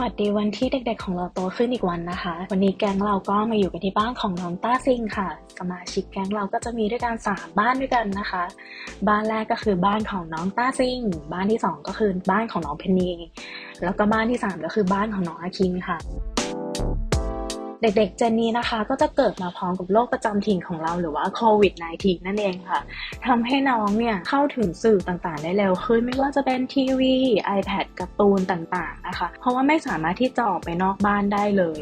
วัสดีวันที่เด็กๆของเราโตขึ้นอีกวันนะคะ วันนี้แก๊งเราก็มาอยู่กันที่บ้านของน้องต้าซิงค่ะ สมาชิกแก๊งเราก็จะมีด้วยกันสามบ้านด้วยกันนะคะ บ้านแรกก็คือบ้านของน้องต้าซิง บ้านที่สองก็คือบ้านของน้องเพนนี แล้วก็บ้านที่สามก็คือบ้านของน้องอาคินค่ะ เด็กๆ เจนนี้นะคะ ก็จะเกิดมาพร้อมกับโรคประจำถิ่นของเราหรือว่าโควิด -19 นั่นเองค่ะทำให้น้องเนี่ยเข้าถึงสื่อต่างๆ ได้เร็วขึ้น ไม่ว่าจะเป็นทีวี iPad การ์ตูนต่างๆนะคะ เพราะว่าไม่สามารถที่จะออกไปนอกบ้านได้เลย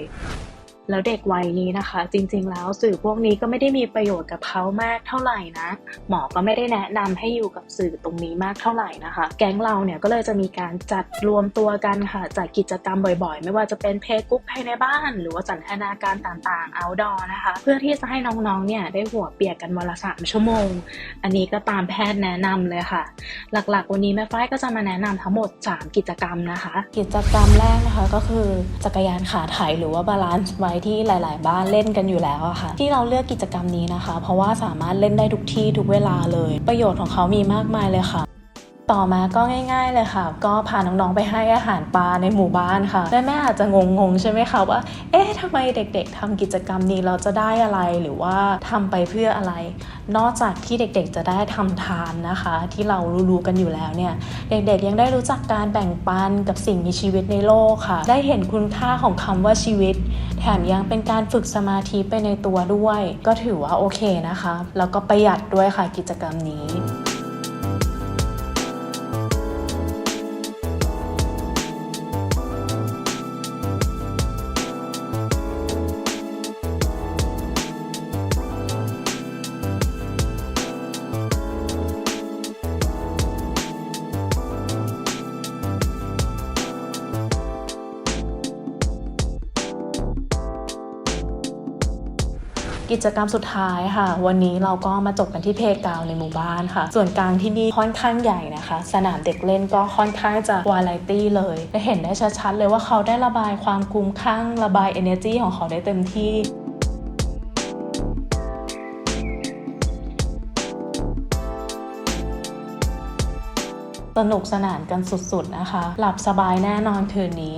แล้วเด็กวัยนี้นะคะ จริงๆแล้วสื่อพวกนี้ก็ไม่ได้มีประโยชน์กับเขามากเท่าไหร่นะ หมอก็ไม่ได้แนะนำให้อยู่กับสื่อตรงนี้มากเท่าไหร่นะคะ แก๊งเราเนี่ยก็เลยจะมีการจัดรวมตัวกันค่ะจัดกิจกรรมบ่อยๆ ไม่ว่าจะเป็นเพลย์กรุ๊ปภายในบ้าน หรือว่าสันทนาการต่างๆ outdoor นะคะ เพื่อที่จะให้น้องๆเนี่ยได้หัวเปียกกันวันละสามชั่วโมง อันนี้ก็ตามแพทย์แนะนำเลยค่ะ หลักๆ วันนี้แม่ฝ้ายก็จะมาแนะนำทั้งหมด 3 กิจกรรมนะคะ กิจกรรมแรกนะคะก็คือจักรยานขาไถหรือว่าบาลานซ์ไที่หลาย ๆ บ้านเล่นกันอยู่แล้วอะค่ะ ที่เราเลือกกิจกรรมนี้นะคะ เพราะว่าสามารถเล่นได้ทุกที่ทุกเวลาเลย ประโยชน์ของเขามีมากมายเลยค่ะ ต่อมาก็ง่าย ๆเลยค่ะ ก็พาน้องๆไปให้อาหารปลาในหมู่บ้านค่ะแม่ๆอาจจะงงๆใช่ไหมคะว่า เอ๊ะทำไมเด็กๆทำกิจกรรมนี้เราจะได้อะไรหรือว่าทำไปเพื่ออะไร นอกจากที่เด็กๆจะได้ทำทานนะคะ ที่เรารู้ๆกันอยู่แล้วเนี่ย เด็กๆยังได้รู้จักการแบ่งปันกับสิ่งมีชีวิตในโลกค่ะ ได้เห็นคุณค่าของคำว่าชีวิต แถมยังเป็นการฝึกสมาธิไปในตัวด้วย ก็ถือว่าโอเคนะคะ แล้วก็ประหยัดด้วยค่ะกิจกรรมนี้ กิจกรรมสุดท้ายค่ะ วันนี้เราก็มาจบกันที่เพกาวในหมู่บ้านค่ะ ส่วนกลางที่นี่ค่อนข้างใหญ่นะคะ สนามเด็กเล่นก็ค่อนข้างจะวาไรตี้เลยและเห็นได้ชัดๆเลยว่าเขาได้ระบายความคุ้มข้างระบาย energy ของเขาได้เต็มที่สนุกสนานกันสุดๆนะคะ หลับสบายแน่นอนคืนนี้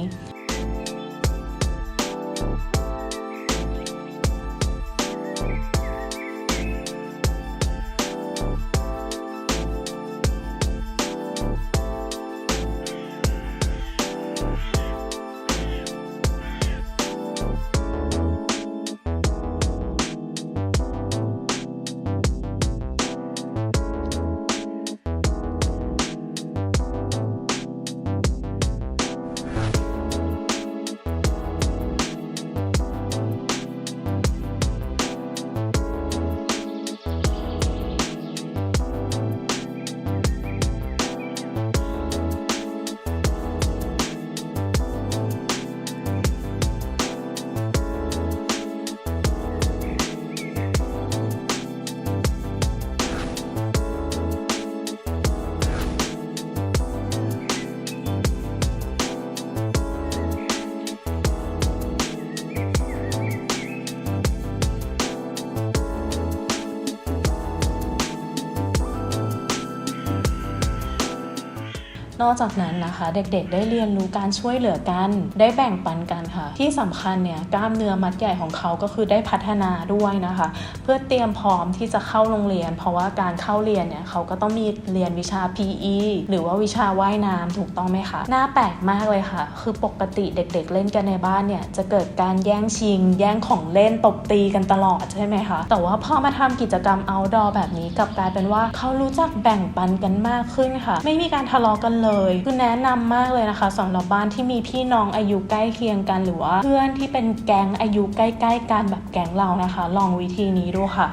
นอกจากนั้นนะคะ เด็กๆ ได้เรียนรู้การช่วยเหลือกัน ได้แบ่งปันกันค่ะ ที่สำคัญเนี่ยกล้ามเนื้อมัดใหญ่ของเขาก็คือได้พัฒนาด้วยนะคะ เพื่อเตรียมพร้อมที่จะเข้าโรงเรียน เพราะว่าการเข้าเรียนเนี่ยเขาก็ต้องมีเรียนวิชา PE หรือว่าวิชาว่ายน้ำถูกต้องไหมคะน่าแปลกมากเลยค่ะ คือปกติเด็ก ๆ เล่นกันในบ้านเนี่ยจะเกิดการแย่งชิง แย่งของเล่นตบตีกันตลอดใช่ไหมคะแต่ว่าพอมาทำกิจกรรม outdoor แบบนี้กลับกลายเป็นว่าเขารู้จักแบ่งปันกันมากขึ้นค่ะ ไม่มีการทะเลาะกันเลยคือแนะนำมากเลยนะคะสำหรับบ้านที่มีพี่น้องอายุใกล้เคียงกัน หรือว่าเพื่อนที่เป็นแก๊งอายุใกล้ ๆ กันแบบแก๊งเรานะคะ ลองวิธีนี้ดูค่ะ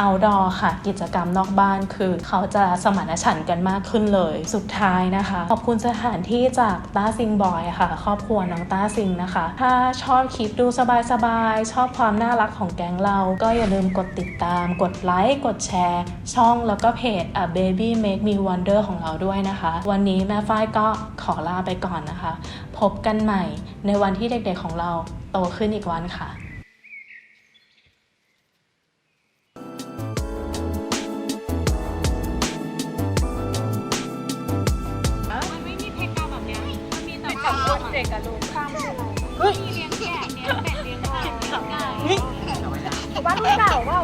outdoor ค่ะ กิจกรรมนอกบ้านคือ เขาจะสมานฉันท์กันมากขึ้นเลย สุดท้ายนะคะ ขอบคุณสถานที่จากต้าซิงบอยค่ะ ครอบครัวน้องต้าซิงนะคะ ถ้าชอบคลิปดูสบายๆ ชอบความน่ารักของแก๊งเรา ก็อย่าลืมกดติดตาม กดไลค์ กดแชร์ ช่องแล้วก็เพจ a baby make me wonder ของเราด้วยนะคะ วันนี้แม่ฝ้ายก็ขอลาไปก่อนนะคะ พบกันใหม่ในวันที่เด็กๆของเราโตขึ้นอีกวันค่ะเด็กกับลูกข้ามเฮ้ยเลี้ยงแกะเลี้ยงเป็ดเลี้ยงไก่เลี้ยงไก่เฮ้ยบ้านรุ่นเก่าเปล่า